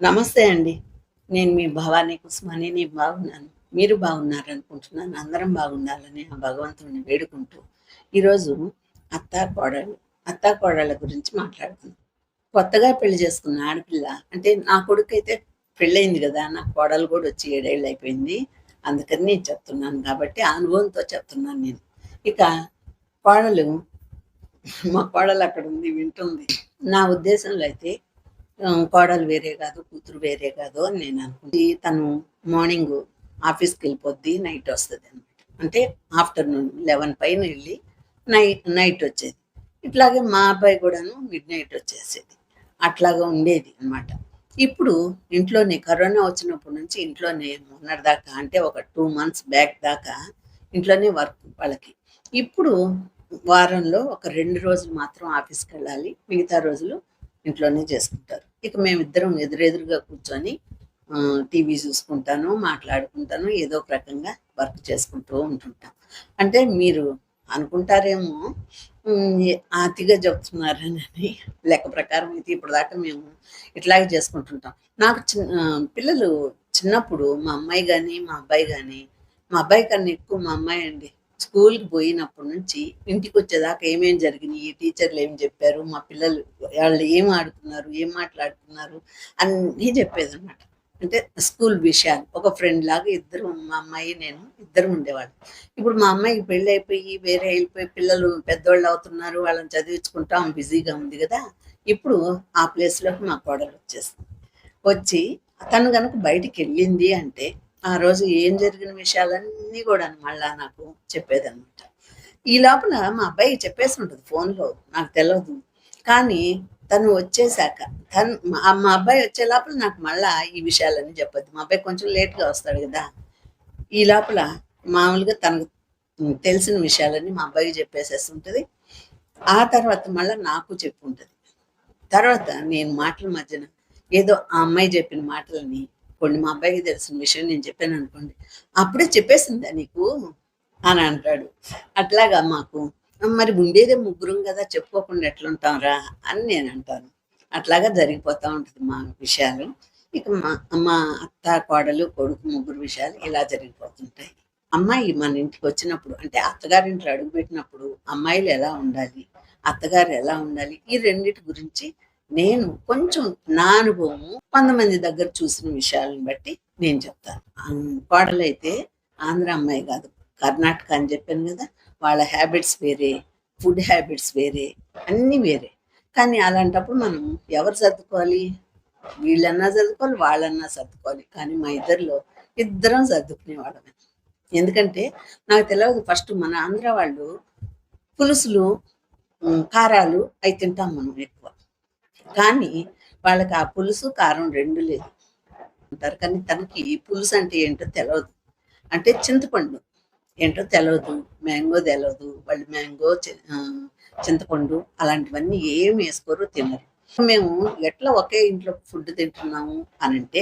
నమస్తే అండి. నేను మీ భవానీ కుస్మాని నేను బాగున్నాను. మీరు బాగున్నారు అనుకుంటున్నాను. అందరం బాగుండాలని ఆ భగవంతుడిని వేడుకుంటూ ఈరోజు అత్తా కోడలు అత్తా కోడళ్ళ గురించి మాట్లాడుతున్నాం కొత్తగా పెళ్ళి చేసుకున్న ఆడపిల్ల అంటే నా కొడుకు అయితే పెళ్ళయింది కదా నా కోడలు కూడా వచ్చి ఏడేళ్ళు అయిపోయింది. అందుకని నేను చెప్తున్నాను కాబట్టి ఆ అనుభవంతో చెప్తున్నాను నేను. ఇక కోడలు మా కోడలు అక్కడ ఉంది వింటుంది. నా ఉద్దేశంలో అయితే కోడలు వేరే కాదు కూతురు వేరే కాదు అని నేను అనుకుంది తను మార్నింగ్ ఆఫీస్కి వెళ్ళిపోద్ది నైట్ వస్తుంది అనమాట అంటే ఆఫ్టర్నూన్ లెవెన్ పైన వెళ్ళి నైట్ నైట్ వచ్చేది. ఇట్లాగే మా అబ్బాయి కూడాను మిడ్ నైట్ వచ్చేసేది. అట్లాగా ఉండేది అన్నమాట. ఇప్పుడు ఇంట్లోనే కరోనా వచ్చినప్పటి నుంచి ఇంట్లోనే మొన్నటిదాకా అంటే ఒక టూ మంత్స్ బ్యాక్ దాకా ఇంట్లోనే వర్క్ వాళ్ళకి. ఇప్పుడు వారంలో ఒక రెండు రోజులు మాత్రం ఆఫీస్కి వెళ్ళాలి మిగతా రోజులు ఇంట్లోనే చేసుకుంటారు. ఇక మేమిద్దరం ఎదురెదురుగా కూర్చొని టీవీ చూసుకుంటాను మాట్లాడుకుంటాను ఏదో ఒక రకంగా వర్క్ చేసుకుంటూ ఉంటుంటాం. అంటే మీరు అనుకుంటారేమో ఉమ్, అతిగా చెప్తున్నారని లెక్క ప్రకారం అయితే ఇప్పుడు దాకా మేము ఇట్లాగే చేసుకుంటుంటాం. నాకు చిన్న పిల్లలు చిన్నప్పుడు మా అమ్మాయి కానీ మా అబ్బాయి కానీ మా అబ్బాయి కన్నా ఎక్కువ మా అమ్మాయి అండి. స్కూల్కి పోయినప్పటి నుంచి ఇంటికి వచ్చేదాకా ఏమేం జరిగినాయి? టీచర్లు ఏం చెప్పారు? మా పిల్లలు వాళ్ళు ఏం ఆడుకున్నారు ఏం మాట్లాడుకున్నారు అన్నీ చెప్పేదన్నమాట. అంటే స్కూల్ విషయాలు. ఒక ఫ్రెండ్ లాగా ఇద్దరు మా అమ్మాయి నేను ఇద్దరు ఉండేవాళ్ళు. ఇప్పుడు మా అమ్మాయికి పెళ్ళి అయిపోయి వేరే వెళ్ళిపోయి పిల్లలు పెద్దవాళ్ళు అవుతున్నారు వాళ్ళని చదివించుకుంటాం బిజీగా ఉంది కదా. ఇప్పుడు ఆ ప్లేస్లోకి మా కోడలు వచ్చేస్తుంది వచ్చి తను కనుక బయటికి వెళ్ళింది అంటే ఆ రోజు ఏం జరిగిన విషయాలన్నీ కూడా మళ్ళా నాకు చెప్పేదనమాట ఈ లోపల మా అబ్బాయి చెప్పేసి ఉంటుంది ఫోన్లో నాకు తెలియదు కానీ తను వచ్చేసాక తను మా అబ్బాయి వచ్చే లోపల నాకు మళ్ళా ఈ విషయాలన్నీ చెప్పద్దు. మా అబ్బాయి కొంచెం లేట్గా వస్తాడు కదా. ఈ లోపల మామూలుగా తనకు తెలిసిన విషయాలన్నీ మా అబ్బాయికి చెప్పేసేసి ఉంటుంది. ఆ తర్వాత మళ్ళీ నాకు చెప్పుంటుంది తర్వాత నేను మాటల మధ్యన ఏదో ఆ అమ్మాయి చెప్పిన మాటలని కొన్ని మా అబ్బాయికి తెలిసిన విషయం నేను చెప్పాను అనుకోండి. అప్పుడే చెప్పేసిందా నీకు? అని అంటాడు. అట్లాగా మాకు మరి ఉండేదే ముగ్గురం కదా చెప్పుకోకుండా ఎట్లుంటాంరా? అని నేను అంటాను. అట్లాగా జరిగిపోతూ ఉంటుంది మా విషయాలు. ఇక మా మా అత్త కోడలు కొడుకు ముగ్గురు విషయాలు ఇలా జరిగిపోతుంటాయి. అమ్మాయి మన ఇంటికి వచ్చినప్పుడు అంటే అత్తగారింట్లో అడుగుపెట్టినప్పుడు అమ్మాయిలు ఎలా ఉండాలి అత్తగారు ఎలా ఉండాలి ఈ రెండిటి గురించి నేను కొంచెం నా అనుభవము కొంతమంది దగ్గర చూసిన విషయాలను బట్టి నేను చెప్తాను. ఆ, కోడలైతే ఆంధ్ర అమ్మాయి కాదు కర్ణాటక అని చెప్పాను కదా వాళ్ళ హ్యాబిట్స్ వేరే ఫుడ్ హ్యాబిట్స్ వేరే అన్నీ వేరే. కానీ అలాంటప్పుడు మనం ఎవరు సర్దుకోవాలి? వీళ్ళన్నా సర్దుకోవాలి వాళ్ళన్నా సర్దుకోవాలి. కానీ మా ఇద్దరిలో ఇద్దరం సర్దుకునేవాళ్ళమే. ఎందుకంటే నాకు తెలియదు ఫస్ట్ మన ఆంధ్ర వాళ్ళు పులుసులు కారాలు అవి తింటాం మనం ఎక్కువ. కానీ వాళ్ళకి ఆ పులుసు కారం రెండు లేదు. అంటారు. కానీ తనకి పులుసు అంటే ఏంటో తెలియదు అంటే చింతపండు. ఏంటో తెలియదు మ్యాంగో తెలియదు వాళ్ళు మ్యాంగో చింతపండు అలాంటివన్నీ ఏమి వేసుకోరు తినరు. మేము ఎట్లా ఒకే ఇంట్లో ఫుడ్ తింటున్నాము అని అంటే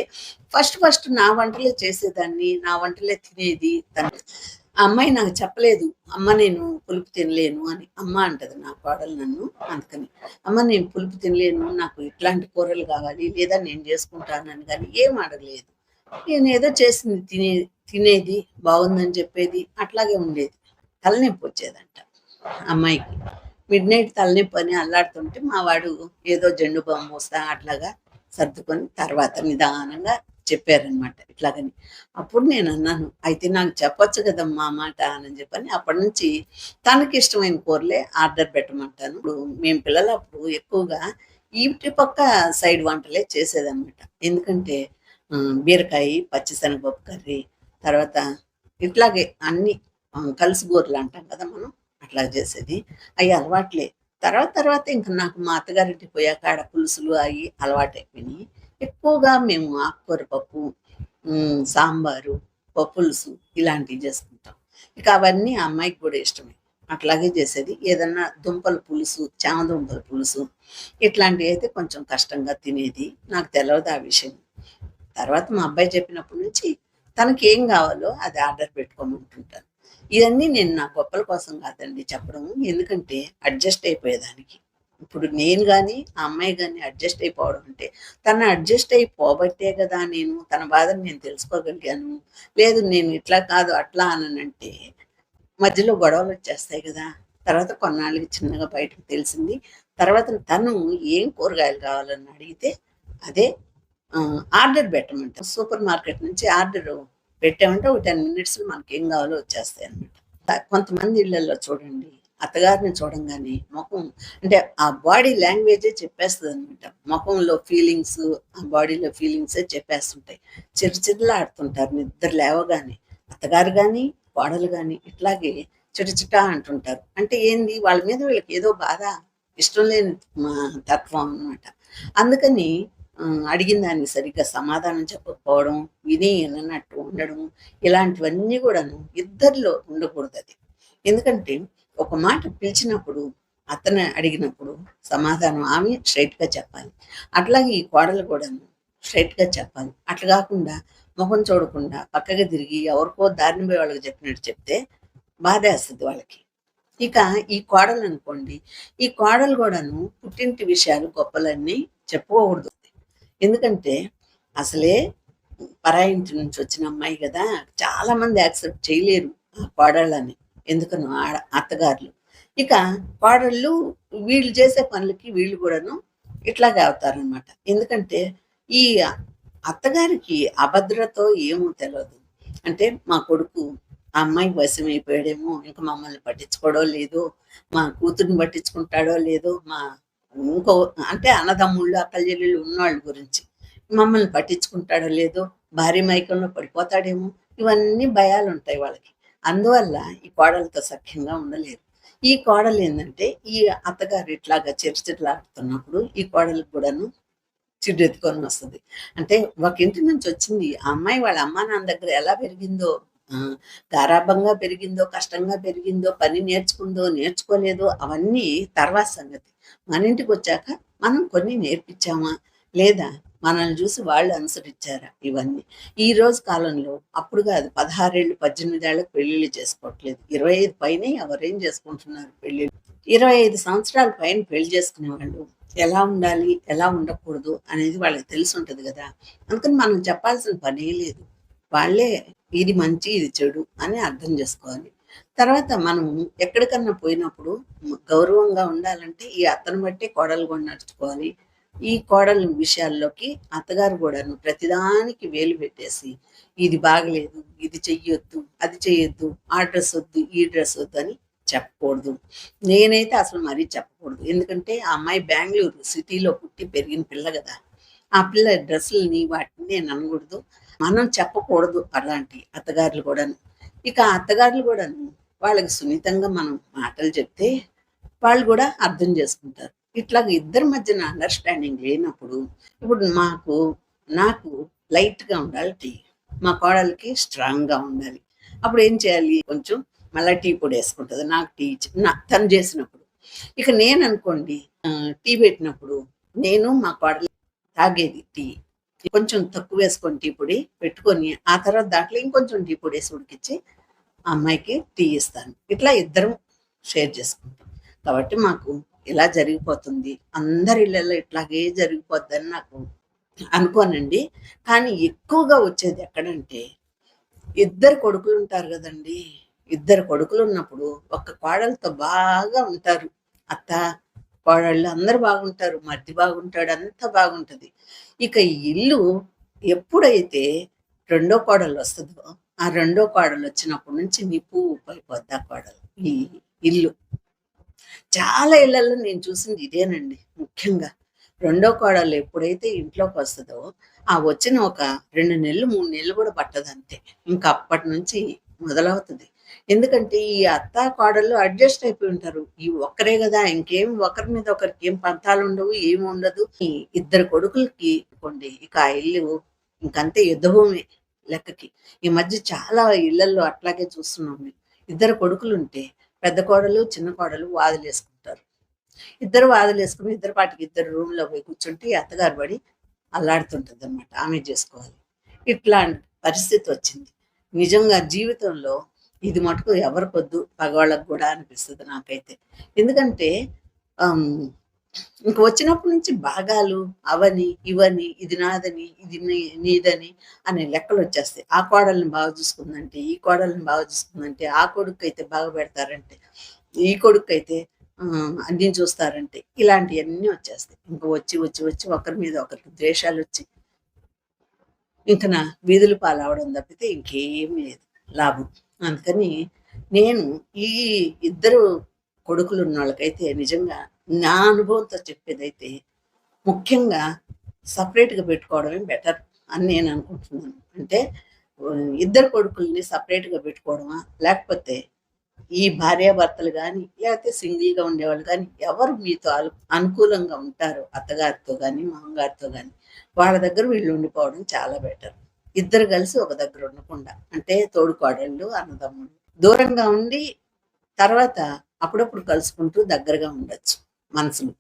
ఫస్ట్ ఫస్ట్ నా వంటలే చేసేదాన్ని నా వంటలే తినేది తను. ఆ అమ్మాయి నాకు చెప్పలేదు అమ్మ నేను పులుపు తినలేను అని. అమ్మ అంటది నా కోడలు నన్ను అందుకని. అమ్మ నేను పులుపు తినలేను నాకు ఇట్లాంటి కూరలు కావాలి లేదా నేను చేసుకుంటానని కానీ ఏం అడగలేదు. నేను ఏదో చేసింది తినే తినేది బాగుందని చెప్పేది అట్లాగే ఉండేది. తలనొప్పి వచ్చేదంట అమ్మాయికి. మిడ్ నైట్ తలనొప్పి అని అల్లాడుతుంటే మా వాడు ఏదో జెండు బాంబు వస్తా అట్లాగా సర్దుకొని తర్వాత నిదానంగా చెప్పారనమాట ఇట్లాగని. అప్పుడు నేను అన్నాను అయితే నాకు చెప్పొచ్చు కదమ్మా మా మాట అని చెప్పని అప్పటి నుంచి తనకి ఇష్టమైన కూరలే ఆర్డర్ పెట్టమంటాను. ఇప్పుడు మేము పిల్లలు అప్పుడు ఎక్కువగా ఇంటి పక్క సైడ్ వంటలే చేసేదన్నమాట. ఎందుకంటే బీరకాయ పచ్చిశనగపప్పు కర్రీ తర్వాత ఇట్లాగే అన్ని ఆ, కలిసి కూరలు అంటాం కదా మనం అట్లా చేసేది. అవి అలవాట్లే. తర్వాత తర్వాత ఇంకా నాకు మా అత్తగారింటికి పోయాక ఆడ పులుసులు అవి అలవాటు అయిపోయినాయి ఎక్కువగా మేము ఆకుకూర పప్పు సాంబారు పప్పులుసు ఇలాంటివి చేసుకుంటాం. ఇక అవన్నీ ఆ అమ్మాయికి కూడా ఇష్టమే. అట్లాగే చేసేది ఏదన్నా దుంపల పులుసు చామ దుంపల పులుసు ఇట్లాంటివి అయితే కొంచెం కష్టంగా తినేది. నాకు తెలియదు ఆ విషయం. తర్వాత మా అబ్బాయి చెప్పినప్పటి నుంచి తనకి ఏం కావాలో అది ఆర్డర్ పెట్టుకోమంటుంటాను ఇవన్నీ నేను నా గొప్పల కోసం కాదండి చెప్పడం. ఎందుకంటే అడ్జస్ట్ అయిపోయేదానికి. ఇప్పుడు నేను కానీ ఆ అమ్మాయి కానీ అడ్జస్ట్ అయిపోవడం అంటే తను అడ్జస్ట్ అయిపోబట్టే కదా నేను తన బాధను నేను తెలుసుకోగలిగాను. లేదు నేను ఇట్లా కాదు అట్లా అనంటే మధ్యలో గొడవలు వచ్చేస్తాయి కదా. తర్వాత కొన్నాళ్ళకి చిన్నగా బయటకు తెలిసింది. తర్వాత తను ఏం కూరగాయలు కావాలని అడిగితే అదే ఆర్డర్ పెట్టమంట. సూపర్ మార్కెట్ నుంచి ఆర్డర్ పెట్టామంటే ఒక టెన్ మినిట్స్లో మనకి ఏం కావాలో వచ్చేస్తాయి అనమాట కొంతమంది ఇళ్ళలో చూడండి అత్తగారిని చూడంగానే ముఖం అంటే ఆ బాడీ లాంగ్వేజే చెప్పేస్తుంది అనమాట ముఖంలో ఫీలింగ్స్ ఆ బాడీలో ఫీలింగ్సే చెప్పేస్తుంటాయి. చిరు ఆడుతుంటారు నిద్ర లేవగానే. అత్తగారు కానీ కోడలు కానీ ఇట్లాగే చిటచిట అంటుంటారు. అంటే ఏంది? వాళ్ళ మీద వీళ్ళకి ఏదో బాధ ఇష్టం లేని తత్వం అనమాట అందుకని అడిగిన దానికి సరిగ్గా సమాధానం చెప్పకపోవడం విని వినన్నట్టు ఉండడం ఇలాంటివన్నీ కూడాను ఇద్దరిలో ఉండకూడదు అది ఎందుకంటే ఒక మాట పిలిచినప్పుడు అతను అడిగినప్పుడు సమాధానం ఆమె స్ట్రైట్గా చెప్పాలి. అట్లాగే ఈ కోడలు కూడాను స్ట్రైట్గా చెప్పాలి. అట్లా కాకుండా ముఖం చూడకుండా పక్కగా తిరిగి ఎవరికో దారిని పోయి వాళ్ళకి చెప్పినట్టు చెప్తే బాధేస్తుంది వాళ్ళకి. ఇక ఈ కోడలు అనుకోండి ఈ కోడలు కూడాను పుట్టింటి విషయాలు గొప్పలన్నీ చెప్పుకోకూడదు. ఎందుకంటే అసలే పరాయింటి నుంచి వచ్చిన అమ్మాయి కదా చాలా మంది యాక్సెప్ట్ చేయలేరు ఆ కోడళ్ళని. ఎందుకనో ఆడ అత్తగారులు. ఇక కోడళ్ళు వీళ్ళు చేసే పనులకి వీళ్ళు కూడాను ఇట్లాగే అవుతారనమాట ఎందుకంటే ఈ అత్తగారికి అభద్రతో ఏమో తెలియదు అంటే మా కొడుకు ఆ అమ్మాయికి వశం అయిపోయాడేమో ఇంకా మమ్మల్ని పట్టించుకోవడో లేదో మా కూతుర్ని పట్టించుకుంటాడో లేదో మా ఇంకో అంటే అన్నదమ్ముళ్ళు అక్కచెల్లెళ్ళు ఉన్నవాళ్ళ గురించి మమ్మల్ని పట్టించుకుంటాడో లేదో భార్య మైకంలో పడిపోతాడేమో ఇవన్నీ భయాలు ఉంటాయి వాళ్ళకి. అందువల్ల ఈ కోడలతో సఖ్యంగా ఉండలేదు. ఈ కోడలు ఏంటంటే ఈ అత్తగారు ఇట్లాగా చర్చలాడుతున్నప్పుడు ఈ కోడలకు కూడాను చిడ్డెత్తుకొని వస్తుంది. అంటే ఒక ఇంటి నుంచి వచ్చింది ఆ అమ్మాయి వాళ్ళ అమ్మ నాన్న దగ్గర ఎలా పెరిగిందో గారాభంగా పెరిగిందో కష్టంగా పెరిగిందో పని నేర్చుకుందో నేర్చుకోలేదో అవన్నీ తర్వాత సంగతి. మన ఇంటికి వచ్చాక మనం కొన్ని నేర్పించామా? లేదా మనల్ని చూసి వాళ్ళు అనుసరించారు ఇవన్నీ. ఈ రోజు కాలంలో అప్పుడు కాదు పదహారేళ్ళు పద్దెనిమిది ఏళ్ళకి పెళ్ళిళ్ళు చేసుకోవట్లేదు. ఇరవై ఐదు పైన ఎవరేం చేసుకుంటున్నారు పెళ్ళిళ్ళు ఇరవై ఐదు సంవత్సరాల పైన పెళ్ళి చేసుకునే వాళ్ళు ఎలా ఉండాలి ఎలా ఉండకూడదు అనేది వాళ్ళకి తెలిసి ఉంటుంది కదా. అందుకని మనం చెప్పాల్సిన పనే లేదు. వాళ్ళే ఇది మంచి ఇది చెడు అని అర్థం చేసుకోవాలి. తర్వాత మనం ఎక్కడికన్నా పోయినప్పుడు గౌరవంగా ఉండాలంటే ఈ అతను బట్టి కోడలు కూడా నడుచుకోవాలి. ఈ కోడల విషయాల్లోకి అత్తగారు కూడాను ప్రతిదానికి వేలు పెట్టేసి ఇది బాగలేదు ఇది చెయ్యొద్దు అది చెయ్యొద్దు ఆ డ్రెస్ వద్దు ఈ డ్రెస్ వద్దు అని చెప్పకూడదు. నేనైతే అసలు మరీ చెప్పకూడదు. ఎందుకంటే ఆ అమ్మాయి బెంగళూరు సిటీలో పుట్టి పెరిగిన పిల్ల కదా. ఆ పిల్ల డ్రెస్సులని వాటిని నేను అనకూడదు. మనం చెప్పకూడదు అలాంటి అత్తగారులు కూడాను. ఇక అత్తగారులు కూడాను వాళ్ళకి సున్నితంగా మనం మాటలు చెప్తే వాళ్ళు కూడా అర్థం చేసుకుంటారు. ఇట్లాగ ఇద్దరి మధ్యన అండర్స్టాండింగ్ లేనప్పుడు ఇప్పుడు మాకు నాకు లైట్గా ఉండాలి టీ మా కోడలికి స్ట్రాంగ్గా ఉండాలి. అప్పుడు ఏం చేయాలి? కొంచెం మళ్ళీ టీ పొడి వేసుకుంటుంది. నాకు టీ నా తను చేసినప్పుడు. ఇక నేను అనుకోండి టీ పెట్టినప్పుడు నేను మా కోడలి తాగేది టీ కొంచెం తక్కువ వేసుకొని టీ పొడి పెట్టుకొని ఆ తర్వాత దాంట్లో ఇంకొంచెం టీ పొడి వేసి ఉడికిచ్చి ఆ అమ్మాయికి టీ ఇస్తాను. ఇట్లా ఇద్దరం షేర్ చేసుకుంటాం. కాబట్టి మాకు ఇలా జరిగిపోతుంది. అందరి ఇళ్ళల్లో ఇట్లాగే జరిగిపోద్దని నాకు అనుకోనండి. కానీ ఎక్కువగా వచ్చేది ఎక్కడంటే ఇద్దరు కొడుకులు ఉంటారు కదండి. ఇద్దరు కొడుకులు ఉన్నప్పుడు ఒక కోడలతో బాగా ఉంటారు. అత్త కోడళ్ళు అందరు బాగుంటారు. మధ్య బాగుంటాడు అంతా బాగుంటుంది. ఇక ఇల్లు ఎప్పుడైతే రెండో కోడలు వస్తుందో ఆ రెండో కోడలు వచ్చినప్పటి నుంచి నిప్పు అయిపోద్ది ఆ కోడలు. ఈ ఇల్లు. చాలా ఇళ్ళలో నేను చూసింది ఇదేనండి ముఖ్యంగా. రెండో కోడలు ఎప్పుడైతే ఇంట్లోకి వస్తుందో ఆ వచ్చిన ఒక రెండు నెలలు మూడు నెలలు కూడా పట్టదు అంతే ఇంకా అప్పటి నుంచి మొదలవుతుంది. ఎందుకంటే ఈ అత్త కోడళ్ళు అడ్జస్ట్ అయిపోయి ఉంటారు. ఈ ఒక్కరే కదా ఇంకేం ఒకరి మీద ఒకరికి ఏం పంతాలు ఉండవు ఏమి ఉండదు. ఈ ఇద్దరు కొడుకులకి కొండి ఇక ఆ ఇల్లు ఇంకంతే యుద్ధభూమి లెక్కకి. ఈ మధ్య చాలా ఇళ్ళలో అట్లాగే చూస్తున్నాం ఇద్దరు కొడుకులు ఉంటే పెద్ద కోడలు చిన్న కోడలు వాదులు వేసుకుంటారు. ఇద్దరు వాదులేసుకుని ఇద్దరు పాటికి ఇద్దరు రూమ్లో పోయి కూర్చుంటే అత్తగారు పడి అల్లాడుతుంటుంది అనమాట ఆమె చేసుకోవాలి. ఇట్లాంటి పరిస్థితి వచ్చింది. నిజంగా జీవితంలో ఇది మటుకు ఎవరికొద్దు పగవాళ్ళకు కూడా అనిపిస్తుంది నాకైతే. ఎందుకంటే ఇంక వచ్చినప్పటి నుంచి భాగాలు అవని ఇవని ఇది నాదని ఇది నీ- నీదని అనే లెక్కలు వచ్చేస్తాయి. ఆ కోడల్ని బాగా చూసుకుందంటే ఈ కోడల్ని బాగా చూసుకుందంటే ఆ కొడుకు అయితే బాగా పెడతారంటే ఈ కొడుకు అయితే అన్నీ చూస్తారంటే ఇలాంటివన్నీ వచ్చేస్తాయి. ఇంకా వచ్చి వచ్చి వచ్చి ఒకరి మీద ఒకరికి ద్వేషాలు వచ్చి ఇంకా నా వీధులు పాలవడం తప్పితే ఇంకేం లేదు. లాభం. అందుకని నేను ఈ ఇద్దరు కొడుకులు ఉన్న వాళ్ళకైతే నిజంగా నా అనుభవంతో చెప్పేదైతే ముఖ్యంగా సపరేట్గా పెట్టుకోవడమే బెటర్ అని నేను అనుకుంటున్నాను. అంటే ఇద్దరు కొడుకుల్ని సపరేట్గా పెట్టుకోవడమా? లేకపోతే ఈ భార్యాభర్తలు కానీ లేకపోతే సింగిల్గా ఉండేవాళ్ళు కానీ ఎవరు మీతో అనుకూలంగా ఉంటారు అత్తగారితో కానీ మామగారితో కానీ వాళ్ళ దగ్గర వీళ్ళు ఉండిపోవడం చాలా బెటర్. ఇద్దరు కలిసి ఒక దగ్గర ఉండకుండా అంటే తోడుకోడళ్ళు అన్నదమ్ముడు దూరంగా ఉండి తర్వాత అప్పుడప్పుడు కలుసుకుంటూ దగ్గరగా ఉండొచ్చు. మనసులు.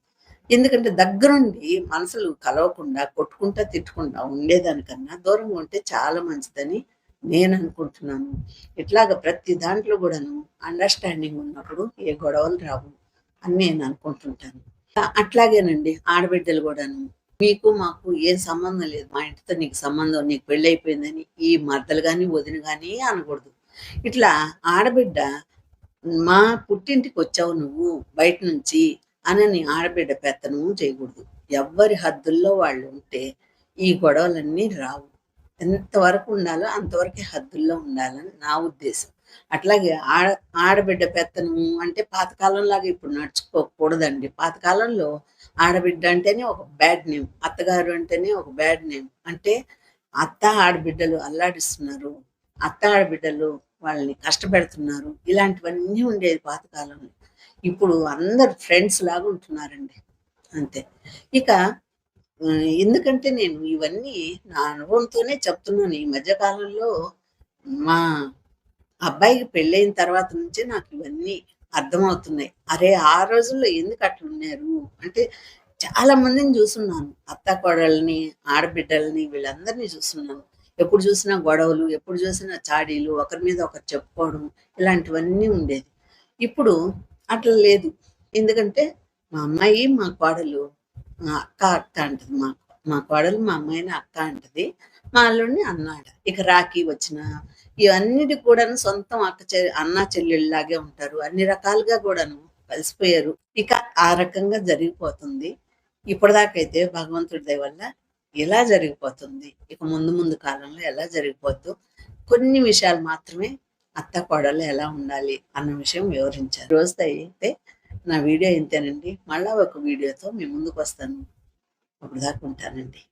ఎందుకంటే దగ్గరుండి మనసులు కలవకుండా కొట్టుకుంటా తిట్టుకుంటా ఉండేదానికన్నా దూరంగా ఉంటే చాలా మంచిదని నేను అనుకుంటున్నాను. ఇట్లాగ ప్రతి దాంట్లో కూడాను అండర్స్టాండింగ్ ఉన్నప్పుడు ఏ గొడవలు రావు అని నేను అనుకుంటుంటాను. అట్లాగేనండి ఆడబిడ్డలు కూడాను. మీకు మాకు ఏం సంబంధం లేదు. మా ఇంటితో నీకు సంబంధం నీకు పెళ్ళి అయిపోయిందని ఈ మర్దలు కానీ వదిన కానీ అనకూడదు. ఇట్లా ఆడబిడ్డ మా పుట్టింటికి వచ్చావు నువ్వు బయట నుంచి అనని ఆడబిడ్డ పెత్తనము చేయకూడదు. ఎవ్వరి హద్దుల్లో వాళ్ళు ఉంటే ఈ గొడవలన్నీ రావు. ఎంతవరకు ఉండాలో అంతవరకే హద్దుల్లో ఉండాలని నా ఉద్దేశం. అట్లాగే ఆడ ఆడబిడ్డ పెత్తనము అంటే పాతకాలంలాగా ఇప్పుడు నడుచుకోకూడదండి. పాతకాలంలో ఆడబిడ్డ అంటేనే ఒక బ్యాడ్ నేమ్ అత్తగారు అంటేనే ఒక బ్యాడ్ నేమ్. అంటే అత్త ఆడబిడ్డలు అల్లాడిస్తున్నారు అత్త ఆడబిడ్డలు వాళ్ళని కష్టపెడుతున్నారు. ఇలాంటివన్నీ ఉండేది పాతకాలంలో. ఇప్పుడు అందరు ఫ్రెండ్స్ లాగా ఉంటున్నారండి. అంతే. ఇక ఎందుకంటే నేను ఇవన్నీ నా అనుభవంతోనే చెప్తున్నాను. ఈ మధ్య కాలంలో మా అబ్బాయికి పెళ్ళైన తర్వాత నుంచి నాకు ఇవన్నీ అర్థమవుతున్నాయి. అరే ఆ రోజుల్లో ఎందుకు అట్లా ఉన్నారు? అంటే చాలా మందిని చూస్తున్నాను. అత్త కోడల్ని ఆడబిడ్డల్ని వీళ్ళందరినీ చూస్తున్నాను. ఎప్పుడు చూసినా గొడవలు ఎప్పుడు చూసినా చాడీలు ఒకరి మీద ఒకరు చెప్పుకోవడం ఇలాంటివన్నీ ఉండేది. ఇప్పుడు అట్లా లేదు. ఎందుకంటే మా అమ్మాయి మా కోడలు మా అక్క అక్క అంటది మా మా కోడలు మా అమ్మాయిని అక్క అంటది. మా అల్లుడిని అన్నాడు ఇక రాఖీ వచ్చిన ఇవన్నిటి కూడాను సొంతం అక్క చె అన్న చెల్లెళ్ళలాగే ఉంటారు. అన్ని రకాలుగా కూడాను కలిసిపోయారు. ఇక ఆ రకంగా జరిగిపోతుంది. ఇప్పటిదాకైతే భగవంతుడి దయ వల్ల ఇలా జరిగిపోతుంది? ఇక ముందు ముందు కాలంలో ఎలా జరిగిపోతూ కొన్ని విషయాలు మాత్రమే అత్త కోడలు ఎలా ఉండాలి అన్న విషయం వివరించారు. రోజు అయితే నా వీడియో ఇంతేనండి. మళ్ళా ఒక వీడియోతో మీ ముందుకు వస్తాను. అప్పుడు దాకా ఉంటానండి.